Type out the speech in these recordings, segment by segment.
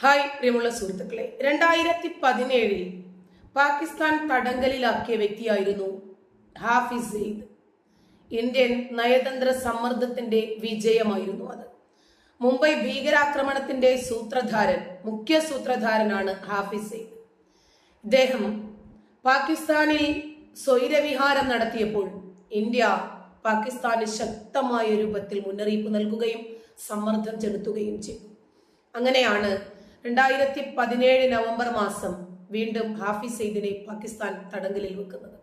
Hi പ്രിയമുള്ള സുഹൃത്തുക്കളെ. രണ്ടായിരത്തി പതിനേഴിൽ പാകിസ്ഥാൻ തടങ്കലിലാക്കിയ വ്യക്തിയായിരുന്നു ഹാഫിസ് സെയ്ദ്. ഇന്ത്യൻ നയതന്ത്ര സമ്മർദ്ദത്തിന്റെ വിജയമായിരുന്നു അത്. മുംബൈ ഭീകരാക്രമണത്തിന്റെ സൂത്രധാരൻ മുഖ്യ സൂത്രധാരനാണ് ഹാഫിസ് സെയ്ദ്. ഇദ്ദേഹം പാകിസ്ഥാനിൽ സ്വൈരവിഹാരം നടത്തിയപ്പോൾ ഇന്ത്യ പാകിസ്ഥാന് ശക്തമായ രൂപത്തിൽ മുന്നറിയിപ്പ് നൽകുകയും സമ്മർദ്ദം ചെലുത്തുകയും ചെയ്തു. അങ്ങനെയാണ് രണ്ടായിരത്തി പതിനേഴ് നവംബർ മാസം വീണ്ടും ഹാഫിസ് സെയ്ദിനെ പാകിസ്ഥാൻ തടങ്കലിൽ വെക്കുന്നത്.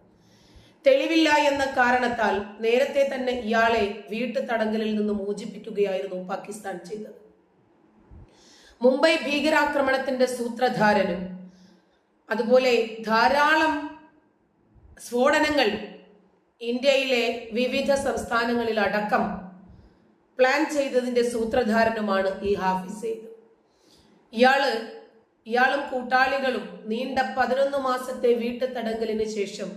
തെളിവില്ല എന്ന കാരണത്താൽ നേരത്തെ തന്നെ ഇയാളെ വീട്ടു തടങ്കലിൽ നിന്ന് മോചിപ്പിക്കുകയായിരുന്നു പാകിസ്ഥാൻ ചെയ്തത്. മുംബൈ ഭീകരാക്രമണത്തിന്റെ സൂത്രധാരനും അതുപോലെ ധാരാളം സ്ഫോടനങ്ങൾ ഇന്ത്യയിലെ വിവിധ സംസ്ഥാനങ്ങളിൽ അടക്കം പ്ലാൻ ചെയ്തതിന്റെ സൂത്രധാരനുമാണ് ഈ ഹാഫിസ് സെയ്ദ്. ഇയാൾ ഇയാളും കൂട്ടാളികളും നീണ്ട പതിനൊന്ന് മാസത്തെ വീട്ടു തടങ്കലിന് ശേഷം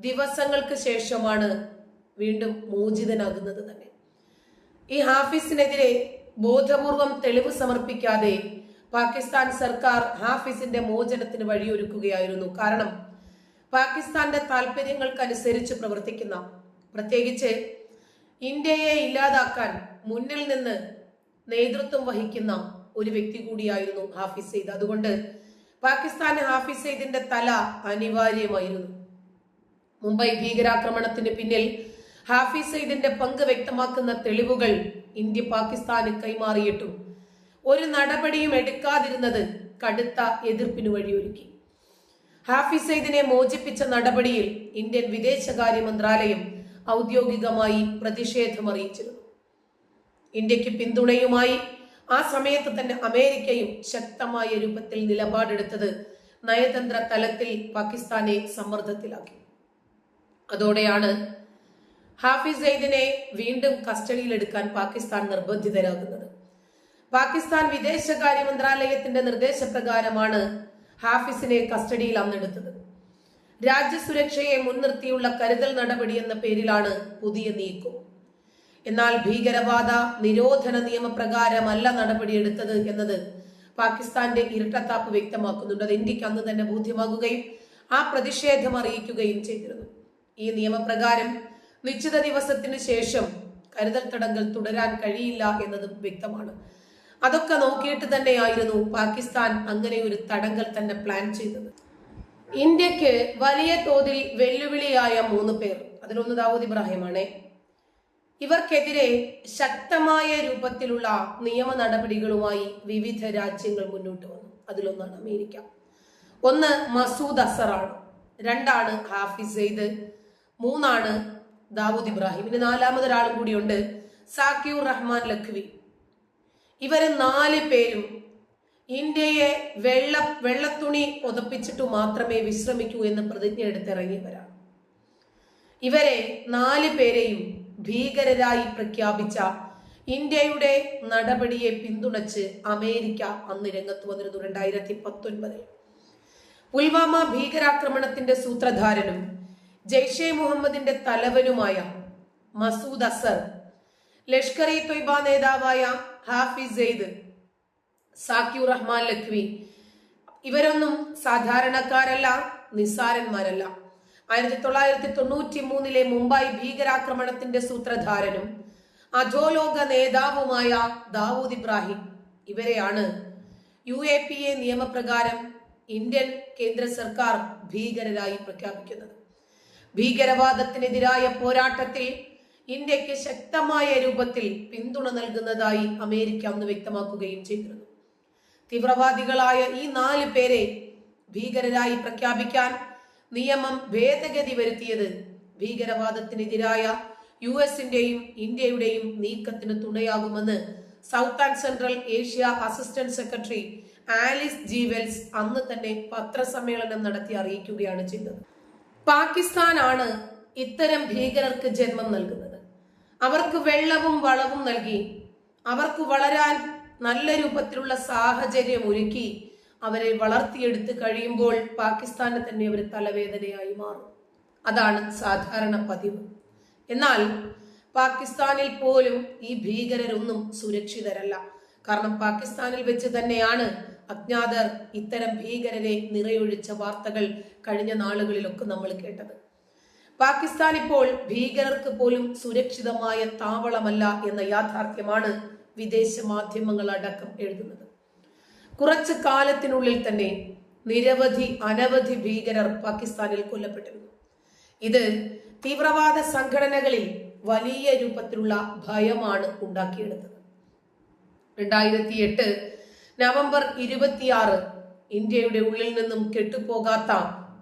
ദിവസങ്ങൾക്ക് ശേഷമാണ് വീണ്ടും മോചിതനാകുന്നത് തന്നെ. ഈ ഹാഫിസിനെതിരെ ബോധപൂർവം തെളിവ് സമർപ്പിക്കാതെ പാകിസ്ഥാൻ സർക്കാർ ഹാഫിസിന്റെ മോചനത്തിന് വഴിയൊരുക്കുകയായിരുന്നു. കാരണം പാകിസ്ഥാന്റെ താല്പര്യങ്ങൾക്കനുസരിച്ച് പ്രവർത്തിക്കുന്ന പ്രത്യേകിച്ച് ഇന്ത്യയെ ഇല്ലാതാക്കാൻ മുന്നിൽ നിന്ന് നേതൃത്വം വഹിക്കുന്ന ഒരു വ്യക്തി കൂടിയായിരുന്നു ഹാഫിസ് സെയ്ദ്. അതുകൊണ്ട് പാകിസ്ഥാന് ഹാഫിസ് സെയ്ദിന്റെ തല അനിവാര്യമായിരുന്നു. മുംബൈ ഭീകരാക്രമണത്തിന് പിന്നിൽ ഹാഫിസ് സെയ്ദിന്റെ പങ്ക് വ്യക്തമാക്കുന്ന തെളിവുകൾ ഇന്ത്യ പാകിസ്ഥാന് കൈമാറിയിട്ടും ഒരു നടപടിയും എടുക്കാതിരുന്നത് കടുത്ത എതിർപ്പിന് വഴിയൊരുക്കി. ഹാഫിസ് സെയ്ദിനെ മോചിപ്പിച്ച നടപടിയിൽ ഇന്ത്യൻ വിദേശകാര്യ മന്ത്രാലയം ഔദ്യോഗികമായി പ്രതിഷേധം അറിയിച്ചിരുന്നു ഇന്ത്യയ്ക്ക് പിന്തുണയുമായി ആ സമയത്ത് തന്നെ അമേരിക്കയും ശക്തമായ രൂപത്തിൽ നിലപാടെടുത്തത് നയതന്ത്ര തലത്തിൽ പാകിസ്ഥാനെ സമ്മർദ്ദത്തിലാക്കി. അതോടെയാണ് ഹാഫിസ് സെയ്ദിനെ വീണ്ടും കസ്റ്റഡിയിലെടുക്കാൻ പാകിസ്ഥാൻ നിർബന്ധിതരാകുന്നത് പാകിസ്ഥാൻ വിദേശകാര്യ മന്ത്രാലയത്തിന്റെ നിർദ്ദേശപ്രകാരമാണ് ഹാഫിസിനെ കസ്റ്റഡിയിൽ അന്നെടുത്തത്. രാജ്യസുരക്ഷയെ മുൻനിർത്തിയുള്ള കരുതൽ നടപടി എന്ന പേരിലാണ് പുതിയ നീക്കം. എന്നാൽ ഭീകരവാദ നിരോധന നിയമപ്രകാരമല്ല നടപടിയെടുത്തത് എന്നത് പാകിസ്ഥാന്റെ ഇരട്ടത്താപ്പ് വ്യക്തമാക്കുന്നുണ്ട്. അത് ഇന്ത്യയ്ക്ക് അന്ന് തന്നെ ബോധ്യമാകുകയും ആ പ്രതിഷേധം അറിയിക്കുകയും ചെയ്തിരുന്നു. ഈ നിയമപ്രകാരം നിശ്ചിത ദിവസത്തിന് ശേഷം കരുതൽ തടങ്കൽ തുടരാൻ കഴിയില്ല എന്നതും വ്യക്തമാണ്. അതൊക്കെ നോക്കിയിട്ട് തന്നെയായിരുന്നു പാകിസ്ഥാൻ അങ്ങനെ ഒരു തടങ്കൽ തന്നെ പ്ലാൻ ചെയ്തത്. ഇന്ത്യയ്ക്ക് വലിയ തോതിൽ വെല്ലുവിളിയായ മൂന്ന് പേർ. അതിലൊന്ന് ദാവൂദ് ഇബ്രാഹിമാണേ. ഇവർക്കെതിരെ ശക്തമായ രൂപത്തിലുള്ള നിയമ നടപടികളുമായി വിവിധ രാജ്യങ്ങൾ മുന്നോട്ട് വന്നു. അതിലൊന്നാണ് അമേരിക്ക. ഒന്ന് മസൂദ് അസറാണ്. രണ്ടാണ് ഹാഫിസ് സെയ്ദ്. മൂന്നാണ് ദാവൂദ് ഇബ്രാഹിം. ഇനി നാലാമതൊരാളും കൂടിയുണ്ട് സാക്കിയുർ റഹ്മാൻ ലഖ്വി. ഇവർ നാല് പേരും ഇന്ത്യയെ വെള്ള വെള്ളത്തുണി ഒതപ്പിച്ചിട്ട് മാത്രമേ വിശ്രമിക്കൂ എന്ന് പ്രതിജ്ഞ എടുത്തിറങ്ങിയവരാണ് ഇവരെ നാല് പേരെയും ഭീകരരായി പ്രഖ്യാപിച്ച ഇന്ത്യയുടെ നടപടിയെ പിന്തുണച്ച് അമേരിക്ക അന്ന് രംഗത്ത് വന്നിരുന്നു രണ്ടായിരത്തി പത്തൊൻപതിൽ പുൽവാമ ഭീകരാക്രമണത്തിന്റെ സൂത്രധാരനും ജെയ്ഷെ മുഹമ്മദിന്റെ തലവനുമായ മസൂദ് അസർ ലഷ്കർ ഇ തൊയ്ബ നേതാവായ ഹാഫിസ് സെയ്ദ് സാക്കിയു റഹ്മാൻ ലഖ്വി ഇവരൊന്നും സാധാരണക്കാരല്ല നിസ്സാരന്മാരല്ല. ആയിരത്തി തൊള്ളായിരത്തി തൊണ്ണൂറ്റി മൂന്നിലെ മുംബൈ ഭീകരാക്രമണത്തിന്റെ സൂത്രധാരനും അധോലോക നേതാവുമായ ദാവൂദ് ഇബ്രാഹിം. ഇവരെയാണ് യു എ പി എ നിയമപ്രകാരം ഇന്ത്യൻ കേന്ദ്ര സർക്കാർ ഭീകരരായി പ്രഖ്യാപിക്കുന്നത്. ഭീകരവാദത്തിനെതിരായ പോരാട്ടത്തിൽ ഇന്ത്യയ്ക്ക് ശക്തമായ രൂപത്തിൽ പിന്തുണ നൽകുന്നതായി അമേരിക്ക അന്ന് വ്യക്തമാക്കുകയും ചെയ്തിരുന്നു. തീവ്രവാദികളായ ഈ നാല് പേരെ ഭീകരരായി പ്രഖ്യാപിക്കാൻ നിയമം ഭേദഗതി വരുത്തിയത് ഭീകരവാദത്തിനെതിരായ യു എസിന്റെയും ഇന്ത്യയുടെയും നീക്കത്തിന് തുണയാകുമെന്ന് south and central Asia assistant secretary Alice G Wells അന്ന് തന്നെ പത്രസമ്മേളനം നടത്തി അറിയിക്കുകയാണ് ചെയ്തത്. പാകിസ്ഥാനാണ് ഇത്തരം ഭീകരർക്ക് ജന്മം നൽകുന്നത്. അവർക്ക് വെള്ളവും വളവും നൽകി അവർക്ക് വളരാൻ നല്ല രൂപത്തിലുള്ള സാഹചര്യം ഒരുക്കി അവരെ വളർത്തിയെടുത്ത് കഴിയുമ്പോൾ പാകിസ്ഥാന് തന്നെ അവർ തലവേദനയായി മാറും. അതാണ് സാധാരണ പതിവ്. എന്നാൽ പാകിസ്ഥാനിൽ പോലും ഈ ഭീകരരൊന്നും സുരക്ഷിതരല്ല. കാരണം പാകിസ്ഥാനിൽ വെച്ച് തന്നെയാണ് അജ്ഞാതർ ഇത്തരം ഭീകരരെ നിറയൊഴിച്ച വാർത്തകൾ കഴിഞ്ഞ നാളുകളിലൊക്കെ നമ്മൾ കേട്ടത്. പാകിസ്ഥാൻ ഇപ്പോൾ ഭീകരർക്ക് പോലും സുരക്ഷിതമായ താവളമല്ല എന്ന യാഥാർത്ഥ്യമാണ് വിദേശ മാധ്യമങ്ങൾ അടക്കം എഴുതുന്നത്. കുറച്ചു കാലത്തിനുള്ളിൽ തന്നെ നിരവധി അനവധി ഭീകരർ പാകിസ്ഥാനിൽ കൊല്ലപ്പെട്ടിരുന്നു. ഇത് തീവ്രവാദ സംഘടനകളിൽ വലിയ രൂപത്തിലുള്ള ഭയമാണ് ഉണ്ടാക്കിയെടുത്തത്. രണ്ടായിരത്തി എട്ട് നവംബർ ഇരുപത്തിയാറ് ഇന്ത്യയുടെ ഉള്ളിൽ നിന്നും കെട്ടുപോകാത്ത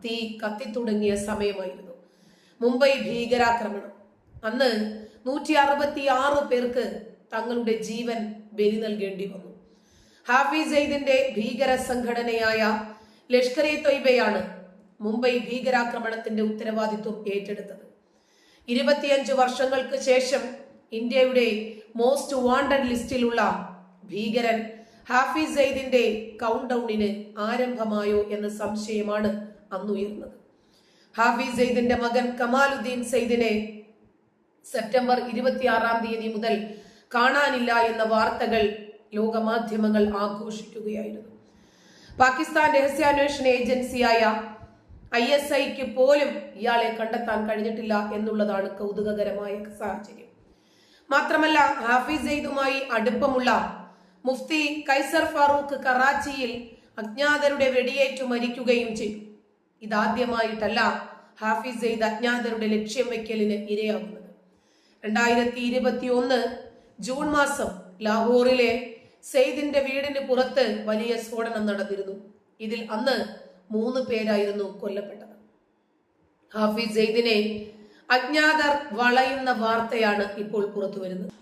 തീ കത്തിത്തുടങ്ങിയ സമയമായിരുന്നു. മുംബൈ ഭീകരാക്രമണം. അന്ന് നൂറ്റി അറുപത്തി ആറ് പേർക്ക് തങ്ങളുടെ ജീവൻ ബലി നൽകേണ്ടി വന്നു. ഹാഫിസ് സെയ്ദിന്റെ ഭീകര സംഘടനയായ ലഷ്കർ ഇ തൊയ്ബയാണ് മുംബൈ ഭീകരാക്രമണത്തിന്റെ ഉത്തരവാദിത്വം ഏറ്റെടുത്തത്. ഇരുപത്തിയഞ്ച് വർഷങ്ങൾക്ക് ശേഷം ഇന്ത്യയുടെ മോസ്റ്റ് വാണ്ടഡ് ലിസ്റ്റിലുള്ള ഭീകരൻ ഹാഫിസ് സെയ്ദിന്റെ കൗണ്ട് ഡൌണിന് ആരംഭമായോ എന്ന സംശയമാണ് അന്നുയർന്നത്. ഹാഫിസ് സെയ്ദിന്റെ മകൻ കമാലുദ്ദീൻ സെയ്ദിനെ സെപ്റ്റംബർ ഇരുപത്തിയാറാം തീയതി മുതൽ കാണാനില്ല എന്ന വാർത്തകൾ ലോകമാധ്യമങ്ങൾ ആഘോഷിക്കുകയായിരുന്നു. പാകിസ്ഥാൻ രഹസ്യാന്വേഷണ ഏജൻസിയായ ഐ എസ് ഐക്ക് പോലും ഇയാളെ കണ്ടെത്താൻ കഴിഞ്ഞിട്ടില്ല എന്നുള്ളതാണ് കൗതുകകരമായ സാഹചര്യം. മാത്രമല്ല ഹാഫിസ് സെയ്ദുമായി അടുപ്പമുള്ള മുഫ്തി കൈസർ ഫാറൂഖ് കറാച്ചിയിൽ അജ്ഞാതരുടെ വെടിയേറ്റ് മരിക്കുകയും ചെയ്തു. ഇതാദ്യമായിട്ടല്ല ഹാഫിസ് സെയ്ദ് അജ്ഞാതരുടെ ലക്ഷ്യം വെക്കലിന് ഇരയാകുന്നത്. രണ്ടായിരത്തി ഇരുപത്തി ഒന്ന് ജൂൺ മാസം ലാഹോറിലെ സെയ്ദിന്റെ വീടിന് പുറത്ത് വലിയ സ്ഫോടനം നടന്നിരുന്നു. ഇതിൽ അന്ന് മൂന്ന് പേരായിരുന്നു കൊല്ലപ്പെട്ടത്. ഹാഫിസ് സെയ്ദിനെ അജ്ഞാതർ വളയുന്ന വാർത്തയാണ് ഇപ്പോൾ പുറത്തു വരുന്നത്.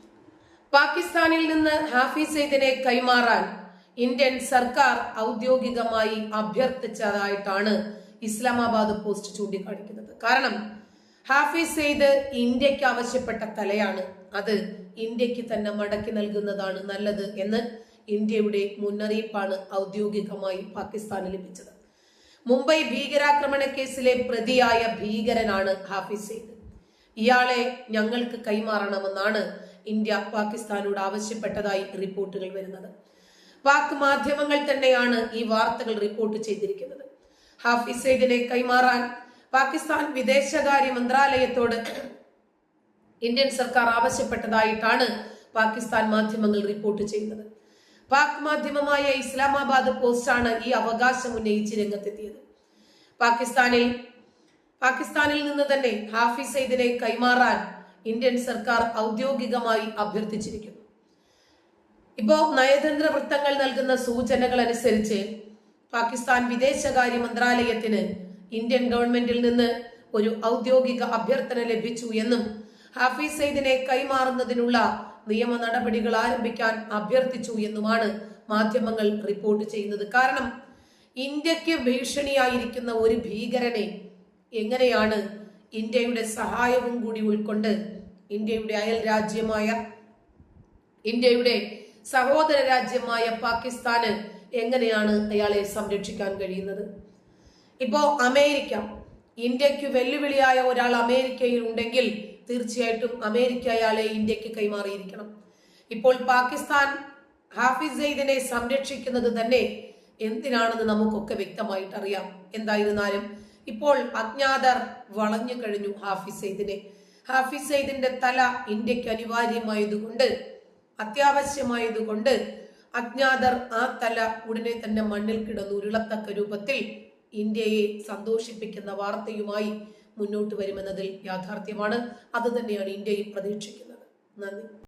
പാകിസ്ഥാനിൽ നിന്ന് ഹാഫിസ് സെയ്ദിനെ കൈമാറാൻ ഇന്ത്യൻ സർക്കാർ ഔദ്യോഗികമായി അഭ്യർത്ഥിച്ചതായിട്ടാണ് ഇസ്ലാമാബാദ് പോസ്റ്റ് ചൂണ്ടിക്കാണിക്കുന്നത്. കാരണം ഹാഫിസ് സെയ്ദ് ഇന്ത്യയ്ക്ക് ആവശ്യപ്പെട്ട തലയാണ് അത് ഇന്ത്യയ്ക്ക് തന്നെ മടക്കി നൽകുന്നതാണ് നല്ലത് എന്ന് ഇന്ത്യയുടെ മുന്നറിയിപ്പാണ് ഔദ്യോഗികമായി പാകിസ്ഥാന് ലഭിച്ചത്. മുംബൈ ഭീകരാക്രമണ കേസിലെ പ്രതിയായ ഭീകരനാണ് ഹാഫിസ് സെയ്ദ്. ഇയാളെ ഞങ്ങൾക്ക് കൈമാറണമെന്നാണ് ഇന്ത്യ പാകിസ്ഥാനോട് ആവശ്യപ്പെട്ടതായി റിപ്പോർട്ടുകൾ വരുന്നത്. പാക് മാധ്യമങ്ങൾ തന്നെയാണ് ഈ വാർത്തകൾ റിപ്പോർട്ട് ചെയ്തിരിക്കുന്നത്. ഹാഫിസ് സെയ്ദിനെ കൈമാറാൻ പാകിസ്ഥാൻ വിദേശകാര്യ മന്ത്രാലയത്തോട് ഇന്ത്യൻ സർക്കാർ ആവശ്യപ്പെട്ടതായിട്ടാണ് പാകിസ്ഥാൻ മാധ്യമങ്ങൾ റിപ്പോർട്ട് ചെയ്യുന്നത്. പാക് മാധ്യമമായ ഇസ്ലാമാബാദ് പോസ്റ്റാണ് ഈ അവകാശം ഉന്നയിച്ച് രംഗത്തെത്തിയത്. പാകിസ്ഥാനിൽ പാകിസ്ഥാനിൽ നിന്ന് തന്നെ ഹാഫിസ് സെയ്ദിനെ കൈമാറാൻ ഇന്ത്യൻ സർക്കാർ ഔദ്യോഗികമായി അഭ്യർത്ഥിച്ചിരിക്കുന്നു. ഇപ്പോ നയതന്ത്ര വൃത്തങ്ങൾ നൽകുന്ന സൂചനകൾ അനുസരിച്ച് പാകിസ്ഥാൻ വിദേശകാര്യ മന്ത്രാലയത്തിന് ഇന്ത്യൻ ഗവൺമെന്റിൽ നിന്ന് ഒരു ഔദ്യോഗിക അഭ്യർത്ഥന ലഭിച്ചു എന്നും ഹാഫിസ് സെയ്ദിനെ കൈമാറുന്നതിനുള്ള നിയമ നടപടികൾ ആരംഭിക്കാൻ അഭ്യർത്ഥിച്ചു എന്നുമാണ് മാധ്യമങ്ങൾ റിപ്പോർട്ട് ചെയ്യുന്നത്. കാരണം ഇന്ത്യയ്ക്ക് ഭീഷണിയായിരിക്കുന്ന ഒരു ഭീകരനെ എങ്ങനെയാണ് ഇന്ത്യയുടെ സഹായവും കൂടി ഉൾക്കൊണ്ട് ഇന്ത്യയുടെ അയൽ രാജ്യമായ ഇന്ത്യയുടെ സഹോദര രാജ്യമായ പാകിസ്ഥാന് എങ്ങനെയാണ് അയാളെ സംരക്ഷിക്കാൻ കഴിയുന്നത്? ഇപ്പോ അമേരിക്ക ഇന്ത്യയ്ക്ക് വെല്ലുവിളിയായ ഒരാൾ അമേരിക്കയിൽ ഉണ്ടെങ്കിൽ തീർച്ചയായിട്ടും അമേരിക്ക അയാളെ ഇന്ത്യയ്ക്ക് കൈമാറിയിരിക്കണം. ഇപ്പോൾ പാകിസ്ഥാൻ ഹാഫിസ് സെയ്ദിനെ സംരക്ഷിക്കുന്നത് തന്നെ എന്തിനാണെന്ന് നമുക്കൊക്കെ വ്യക്തമായിട്ട് അറിയാം. എന്തായിരുന്നാലും ഇപ്പോൾ അജ്ഞാതർ വളഞ്ഞു കഴിഞ്ഞു ഹാഫിസ് സെയ്ദിനെ. ഹാഫിസ് സെയ്ദിന്റെ തല ഇന്ത്യയ്ക്ക് അനിവാര്യമായതുകൊണ്ട് അത്യാവശ്യമായതുകൊണ്ട് അജ്ഞാതർ ആ തല ഉടനെ തന്നെ മണ്ണിൽ കിടന്നു ഉരുളത്തക്ക രൂപത്തിൽ ഇന്ത്യയെ സന്തോഷിപ്പിക്കുന്ന വാർത്തയുമായി മുന്നോട്ട് വരുമെന്നതിൽ യാഥാർത്ഥ്യമാണ്. അത് തന്നെയാണ് ഇന്ത്യയും പ്രതീക്ഷിക്കുന്നത്. നന്ദി.